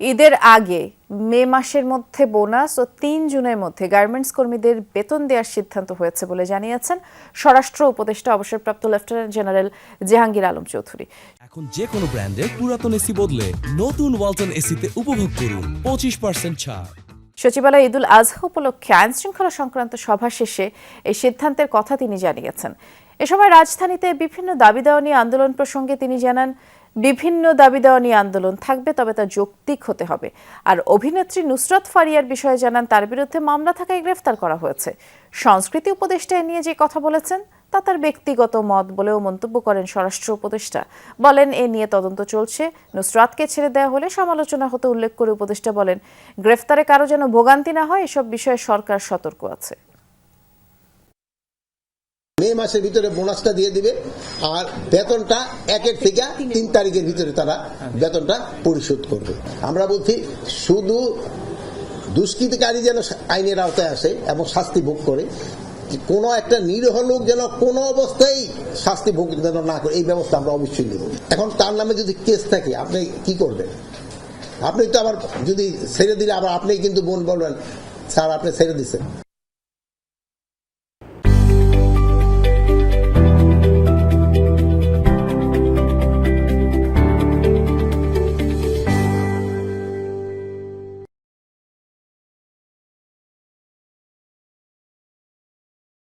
ঈদের আগে মে মাসের মধ্যে বোনাস ও তিন জুনের মধ্যে গার্মেন্টস কর্মীদের বেতন দেওয়ার সিদ্ধান্ত হয়েছে বলে জানিয়েছেন স্বরাষ্ট্র উপদেষ্টা অবসরপ্রাপ্ত লেফটেন্যান্ট জেনারেল জাহাঙ্গীর আলম চৌধুরী। এখন যে কোনো ব্র্যান্ডের পুরাতন এসি বদলে নতুন ওয়ালটন এসিতে উপভোগ করুন পঁচিশ পার্সেন্ট ছাড়। সচিবালয় ঈদুল আজহা উপলক্ষে আইন শৃঙ্খলা সংক্রান্ত সভা শেষে এই সিদ্ধান্তের কথা তিনি জানিয়েছেন। এ সময় রাজধানীতে বিভিন্ন দাবি দেওয়া নিয়ে আন্দোলন প্রসঙ্গে তিনি জানান বিভিন্ন দাবি দেওয়া নিয়ে আন্দোলন থাকবে, তবে তা যৌক্তিক হতে হবে। আর অভিনেত্রী নুসরাত ফারিয়ার বিষয়ে জানান, তার বিরুদ্ধে মামলা থাকায় গ্রেফতার করা হয়েছে। সংস্কৃতি উপদেষ্টা নিয়ে যে কথা বলেছেন, তা তার ব্যক্তিগত মত বলেও মন্তব্য করেন স্বরাষ্ট্র উপদেষ্টা। বলেন, এ নিয়ে তদন্ত চলছে। নুসরাতকে ছেড়ে দেওয়া হলে সমালোচনা হতে উল্লেখ করে উপদেষ্টা বলেন, গ্রেফতারে কারও যেন ভোগান্তি না হয়, এসব বিষয়ে সরকার সতর্ক আছে। মাসের ভিতরে বোনাসটা দিয়ে দিবে। আর বেতনটা একের থেকে তিন তারিখের ভিতরে তারা বেতনটা পরিশোধ করবে। আমরা বলছি, শুধু দুষ্কৃতিকারী যেন আইনের আওতায় আসে এবং শাস্তি ভোগ করে কোন একটা নিরীহ লোক যেন কোনো অবস্থায় শাস্তি ভোগ যেন না করে, এই ব্যবস্থা আমরা অবশ্যই নেব। এখন তার নামে যদি কেস থাকে, আপনি কি করবেন? আপনি তো আবার যদি ছেড়ে দিলে আবার আপনি কিন্তু বোন বলবেন, স্যার, আপনি ছেড়ে দিচ্ছেন